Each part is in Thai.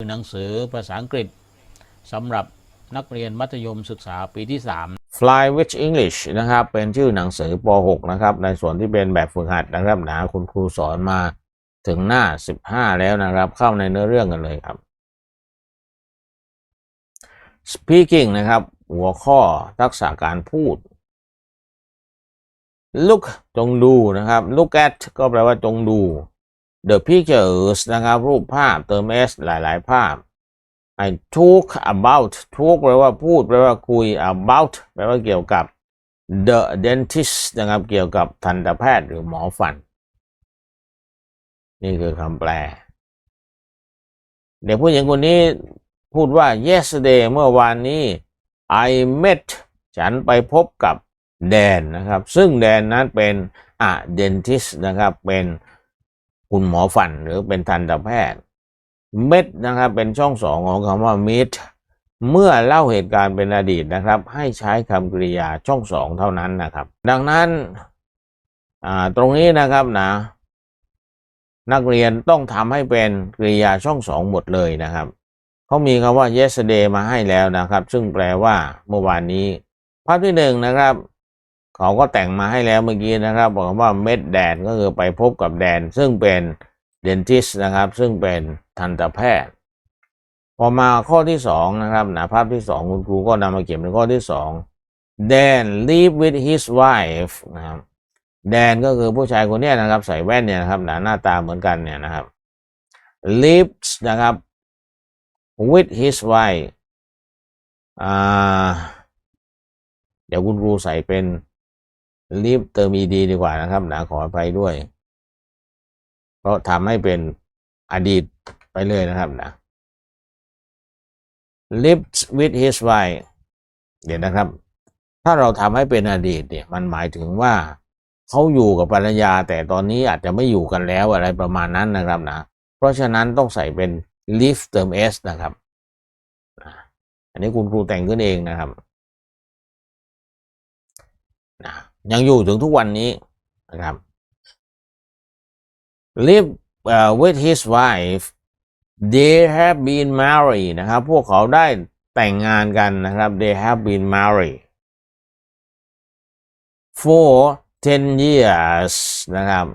คือหนังสือภาษาอังกฤษสำหรับนักเรียนมัธยมศึกษาปีที่ 3 Fly with English นะครับ เป็นชื่อหนังสือป .6 นะครับ ในส่วนที่เป็นแบบฝึกหัดนะครับนะคุณครูสอนมาถึงหน้า 15 แล้วนะครับ เข้าในเนื้อเรื่องกันเลยครับ Speaking นะครับ หัวข้อทักษะการพูด Look จงดูนะครับ Look at ก็แปลว่าจงดู The pictures นะครับ รูปภาพเติม s หลาย ๆ ภาพ I talk about talk แปลว่าพูดแปลว่าคุย about แปลว่าเกี่ยวกับ the dentist นะครับ เกี่ยวกับทันตแพทย์หรือหมอฟัน นี่คือคำแปล เด็กผู้หญิงคนนี้พูดว่า yesterday เมื่อวานนี้ I met ฉันไปพบกับแดนนะครับ ซึ่งแดนนั้นเป็นอะ dentist นะครับ เป็น คุณหมอฟันหรือเป็นทันตแพทย์ เม็ดนะครับเป็นช่องสองของคำว่า meet เมื่อเล่าเหตุการณ์เป็นอดีตนะครับ ให้ใช้คำกริยาช่องสองเท่านั้นนะครับ ดังนั้นตรงนี้นะครับนะ นักเรียนต้องทำให้เป็นกริยาช่องสองหมดเลยนะครับเขามีคำว่า yesterday มาให้แล้วนะครับ ซึ่งแปลว่าเมื่อวานนี้ภาพที่หนึ่งนะครับ เขาก็แต่งมาให้แล้วเมื่อกี้นะครับ บอกว่าเม็ดแดนก็คือไปพบกับแดน ซึ่งเป็นเดนทิสนะครับ ซึ่งเป็นทันตแพทย์ พอมาข้อที่สองนะครับนะภาพที่สองคุณครูก็นำมาเขียนเป็นข้อที่สองแดน live with his wife นะครับแดนก็คือผู้ชายคนนี้นะครับ ใส่แว่นเนี่ยนะครับหนะหน้าตาเหมือนกันเนี่ยนะครับ lives นะครับ with his wife อ่าเดี๋ยวคุณครูใส่เป็น live เติม ed ดีกว่านะครับนะขออภัยด้วย เพราะทำให้เป็นอดีตไปเลยนะครับนะ lives with his wife เดี๋ยวนะครับ ถ้าเราทำให้เป็นอดีตเนี่ย มันหมายถึงว่าเขาอยู่กับภรรยา แต่ตอนนี้อาจจะไม่อยู่กันแล้วอะไรประมาณนั้นนะครับนะ เพราะฉะนั้นต้องใส่เป็น live เติม s นะครับ อันนี้คุณครูแต่งขึ้นเองนะครับนะ ยังอยู่ถึงทุกวันนี้นะครับ live uh, with his wife they have been married นะครับ พวกเขาได้แต่งงานกันนะครับ they have been married for 10 years นะครับ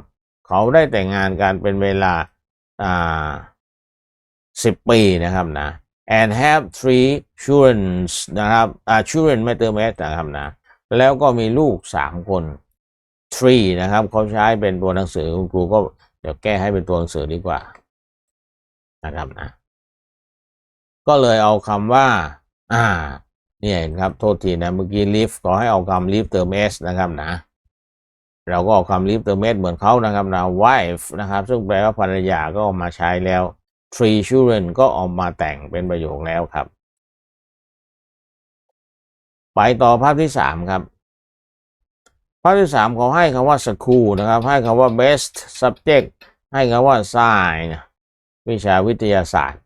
เขาได้แต่งงานกันเป็นเวลาอ่าสิบปีนะครับนะ and have three children นะครับอ่า children ไม่เติม s นะครับนะ แล้วก็มีลูกสามคน three นะครับเขาใช้เป็นตัวหนังสือคุณครูก็เดี๋ยวแก้ให้เป็นตัวหนังสือดีกว่านะครับนะก็เลยเอาคำว่า อ่าเนี่ยเห็นครับโทษทีนะเมื่อกี้ live ขอให้เอาคำ live เติม s นะครับนะ เราก็เอาคำ live เติม s เหมือนเขานะครับนะ wife นะครับ ซึ่งแปลว่าภรรยาก็เอามาใช้แล้ว three children ก็เอามาแต่งเป็นประโยคแล้วครับ ไปต่อภาพที่สามครับ ภาพที่สามเขาให้คำว่า school นะครับ ให้คำว่า best subject ให้คำว่า science วิชาวิทยาศาสตร์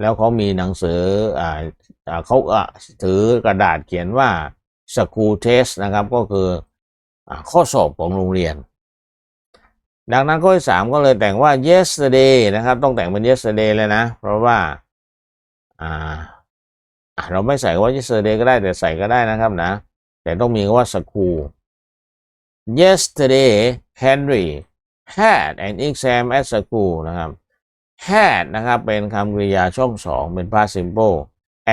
แล้วเขามีหนังสืออ่าเขาถือกระดาษเขียนว่า school test นะครับ ก็คืออข้อสอบของโรงเรียน ดังนั้นข้อที่สามก็เลยแต่งว่า yesterday นะครับ ต้องแต่งเป็น yesterday เลยนะ เพราะว่าอ่า เราไม่ใส่คำว่า yesterday ก็ได้แต่ใส่ก็ได้นะครับนะ แต่ต้องมีคำว่า school yesterday Henry had an exam at school นะครับ had นะครับเป็นคำกริยาช่องสองเป็น past simple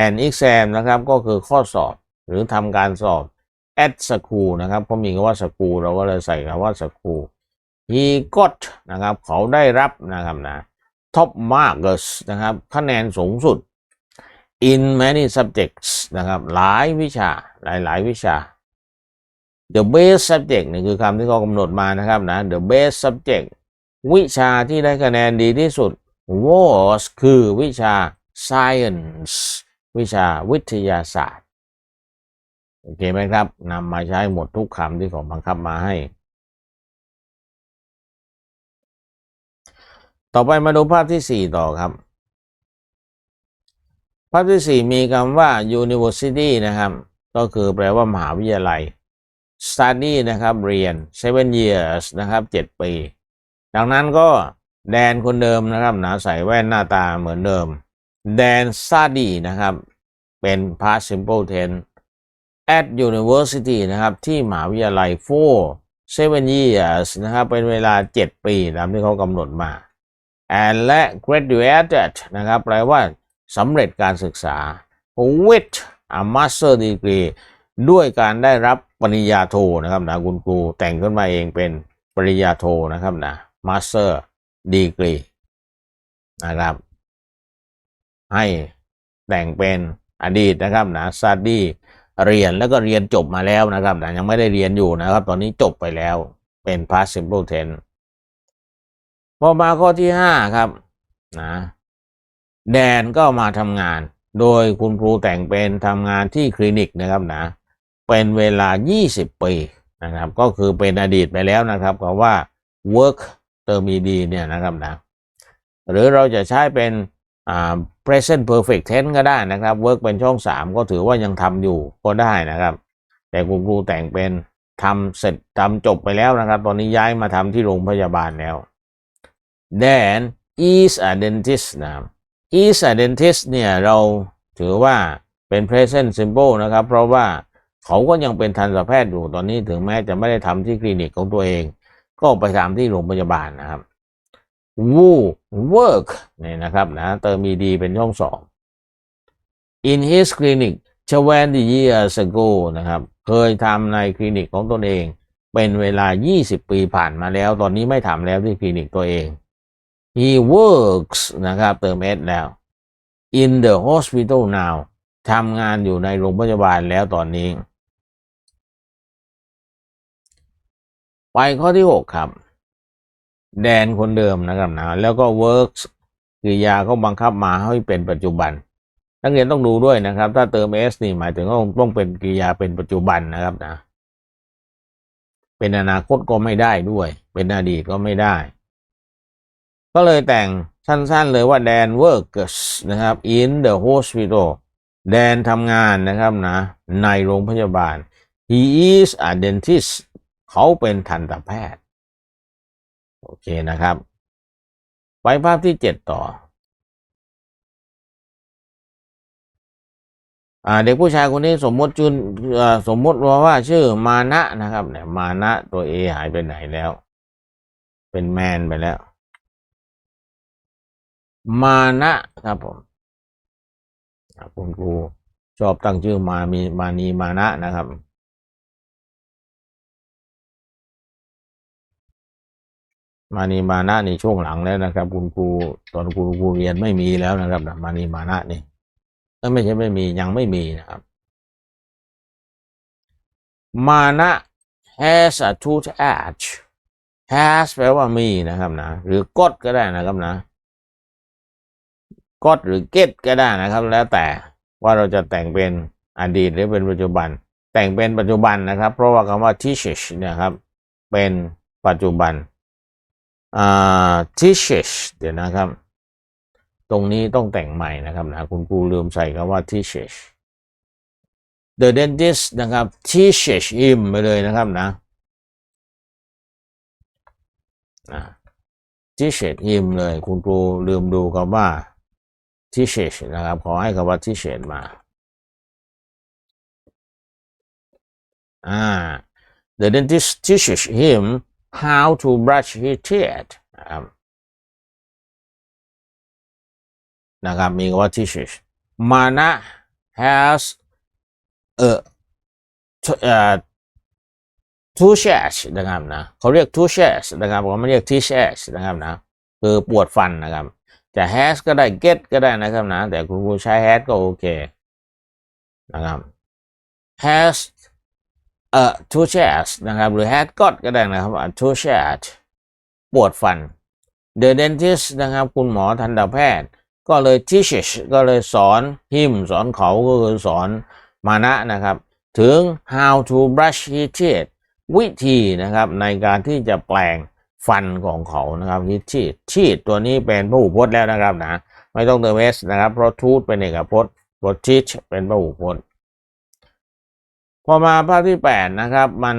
an exam นะครับก็คือข้อสอบหรือทำการสอบ at school นะครับเพราะมีคำว่า school เราก็เลยใส่คำว่า school he got นะครับเขาได้รับนะครับนะ top marks นะครับคะแนนสูงสุด in many subjects นะครับหลายวิชาหลายหลายวิชา the best subject นี่คือคำที่เขากำหนดมานะครับนะ the best subject วิชาที่ได้คะแนนดีที่สุด was คือวิชา science วิชาวิทยาศาสตร์ โอเคไหมครับนำมาใช้หมดทุกคำที่เขาบังคับมาให้ ต่อไปมาดูภาพที่สี่ต่อครับ ภาพที่สี่มีคำว่า university นะครับ ก็คือแปลว่ามหาวิทยาลัย study นะครับ เรียน seven years นะครับเจ็ดปี ดังนั้นก็แดนคนเดิมนะครับ หนะใส่แว่นหน้าตาเหมือนเดิม แดนซาดีนะครับ เป็น past simple tense at university นะครับ ที่มหาวิทยาลัย for seven years นะครับ เป็นเวลา 7 ปีตามที่เขากำหนดมา and และ graduated นะครับ แปลว่า สำเร็จการศึกษา with a master degree ด้วยการได้รับปริญญาโทนะครับนะคุณครูแต่งขึ้นมาเองเป็นปริญญาโทนะครับนะ master degree นะครับ ให้แต่งเป็นอดีตนะครับนะ study เรียนแล้วก็เรียนจบมาแล้วนะครับนะยังไม่ได้เรียนอยู่นะครับ ตอนนี้จบไปแล้วเป็น past simple tense พอมาข้อที่ห้าครับนะ แดนก็มาทำงาน โดยคุณครูแต่งเป็นทำงานที่คลินิกนะครับนะ เป็นเวลา 20 ปีนะครับ ก็คือเป็นอดีตไปแล้วนะครับคำว่า work เติม ed เนี่ยนะครับนะ หรือเราจะใช้เป็น present perfect tense ก็ได้นะครับ work เป็นช่อง 3 ก็ถือว่ายังทำอยู่ก็ได้นะครับ แต่คุณครูแต่งเป็นทำเสร็จทำจบไปแล้วนะครับ ตอนนี้ย้ายมาทำที่โรงพยาบาลแล้ว then is a dentist นะครับ is a dentist เนี่ย เราถือว่าเป็น present simple นะครับ เพราะว่าเขาก็ยังเป็นทันตแพทย์อยู่ตอนนี้ถึงแม้จะไม่ได้ทำที่คลินิกของตัวเอง ก็ไปทำที่โรงพยาบาลนะครับ who work เนี่ยนะครับนะเติม ed เป็นช่องสอง in his clinic 20 years ago นะครับ เคยทำในคลินิกของตนเอง เป็นเวลา 20 ปีผ่านมาแล้ว ตอนนี้ไม่ทำแล้วที่คลินิกตัวเอง he works นะครับเติม s แล้ว in the hospital now ทำงานอยู่ในโรงพยาบาลแล้วตอนนี้ ไปข้อที่ 6 ครับ แดนคนเดิมนะครับนะแล้วก็ works กริยาเขาบังคับมาให้เป็นปัจจุบัน นักเรียนต้องดูด้วยนะครับ ถ้าเติม s นี่หมายถึงว่าต้องเป็นกริยาเป็นปัจจุบันนะครับนะ เป็นอนาคตก็ไม่ได้ด้วย เป็นอดีตก็ไม่ได้ ก็เลยแต่งสั้นๆเลยว่าแดน works นะครับ in the hospital แดนทำงานนะครับนะ ในโรงพยาบาล he is a dentist เขาเป็นทันตแพทย์ โอเคนะครับ ไปภาพที่เจ็ดต่อเด็กผู้ชายคนนี้สมมติจุนสมมติว่าว่าชื่อมานะนะครับเนี่ยมานะตัวเอหายไปไหนแล้ว เป็นแมนไปแล้ว มานะครับผมคุณครูชอบตั้งชื่อมามีมานีมานะนะครับ มานีมานะนี่ช่วงหลังแล้วนะครับ คุณครูตอนคุณครูเรียนไม่มีแล้วนะครับมานีมานะนี่ก็ไม่ใช่ไม่มียังไม่มีนะครับ มานะ has a tooth edge has แปลว่ามีนะครับนะ หรือกดก็ได้นะครับนะ กดหรือ get ก็ได้นะครับ แล้วแต่ว่าเราจะแต่งเป็นอดีตหรือเป็นปัจจุบัน แต่งเป็นปัจจุบันนะครับ เพราะว่าคำว่า teaches เนี่ยครับ เป็นปัจจุบันอ่า teaches เดี๋ยวนะครับ ตรงนี้ต้องแต่งใหม่นะครับนะคุณครูลืมใส่คำว่า teaches the dentist นะครับ teaches him ไปเลยนะครับนะนะ teaches him เลยคุณครูลืมดูคำว่า ที่เชชนะครับ ขอให้คำว่าที่เชชมา อ่า the dentist teaches him how to brush his teeth นะครับนะครับมีคำว่า teaches มานะ has a uh, two shares นะครับนะเขาเรียก two shares นะครับเขาไม่เรียก t shares นะครับนะคือปวดฟันนะครับ จะ has ก็ได้ get ก็ได้นะครับนะ แต่คุณครูใช้ has ก็โอเคนะครับ has เอ่อ two shares นะครับ หรือ has got ก็ได้นะครับ to share ปวดฟัน the dentist นะครับ คุณหมอทันตแพทย์ ก็เลย teaches ก็เลยสอน him สอนเขาก็คือสอนมานะนะครับ ถึง how to brush his teeth วิธีนะครับในการที่จะแปลง ฟันของเขานะครับ his teeth teeth ตัวนี้เป็นพหูพจน์แล้วนะครับนะไม่ต้องเติม s นะครับเพราะ tooth เป็นเอกพจน์เพราะ teeth เป็นพหูพจน์ พอมาภาพที่ 8 นะครับ มัน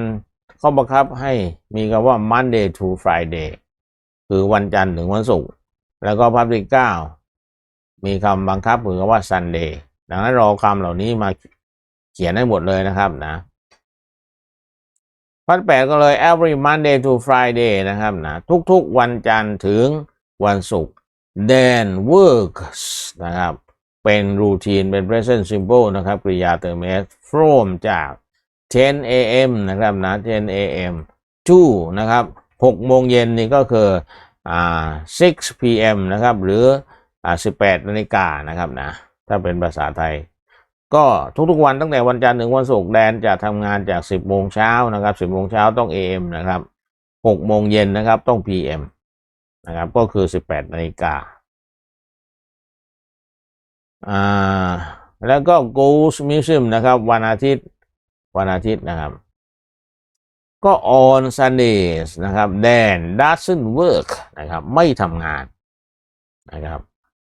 ข้อบังคับให้มีคำว่า Monday to Friday คคือวันจันทร์ถึงวันศุกร์แล้วก็พับที่เก้ามีคำบังคับคือคำว่า Sunday ดังนั้นรอคำเหล่านี้มาเขียนให้หมดเลยนะครับนะ พันแปดก็เลย every Monday to Friday นะครับนะทุกๆวันจันทร์ถึงวันศุกร์ then works นะครับเป็นรูทีนเป็น present simple นะครับกริยาเติม s from จาก 10 a.m. นะครับนะ10 a.m. to นะครับ6โมงเย็นนี่ก็คืออ่า6 p.m. นะครับหรืออ่า18นาฬิกานะครับนะถ้าเป็นภาษาไทย ก็ทุกๆวันตั้งแต่วันจันทร์ถึงวันศุกร์แดนจะทำงานจาก 10โมงเช้านะครับ10โมงเช้าต้อง a.m. นะครับ6โมงเย็นนะครับต้อง p.m. นะครับก็คือ 18นาฬิกาอ่าแล้วก็ Ghost Museum นะครับ วันอาทิตย์วันอาทิตย์นะครับ ก็ on Sundays นะครับ Dan doesn't work นะครับไม่ทำงานนะครับ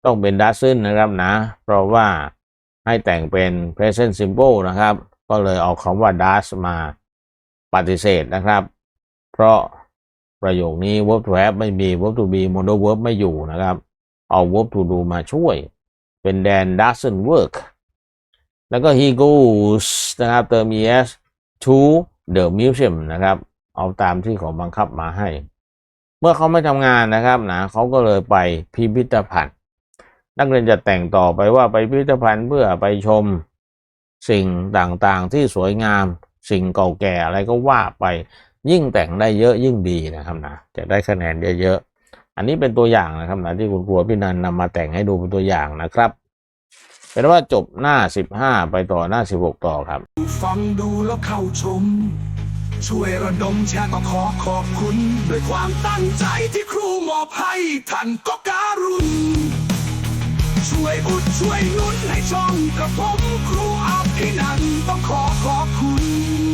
ต้องเป็น doesn't นะครับนะ เพราะว่า ให้แต่งเป็น present simple นะครับ ก็เลยเอาคำว่า does มาปฏิเสธนะครับ เพราะประโยคนี้ verb to have ไม่มี verb to be modal verb ไม่อยู่นะครับ เอา verb to do มาช่วย เป็น Dan doesn't work แล้วก็ he goes นะครับ เติม es to the museum นะครับ เอาตามที่เขาบังคับมาให้ เมื่อเขาไม่ทำงานนะครับนะเขาก็เลยไปพิพิธภัณฑ์ นักเรียนจะแต่งต่อไปว่าไปพิพิธภัณฑ์เพื่อไปชมสิ่งต่างๆที่สวยงาม สิ่งเก่าแก่อะไรก็ว่าไปยิ่งแต่งได้เยอะยิ่งดีนะครับนะจะได้คะแนนเยอะๆอันนี้เป็นตัวอย่างนะครับนะที่คุณครูพี่นันนำมาแต่งให้ดูเป็นตัวอย่างนะครับเป็นว่าจบหน้า 15 ไปต่อหน้า 16 ต่อครับ ฟังดูแล้วเข้าชม ช่วยระดมแชร์ก็ขอขอบคุณ ด้วยความตั้งใจที่ครูมอบให้ท่านก็การุณ ช่วยอุดช่วยนุนให้ช่องกับผมครูอาพินันต้องขอขอบคุณ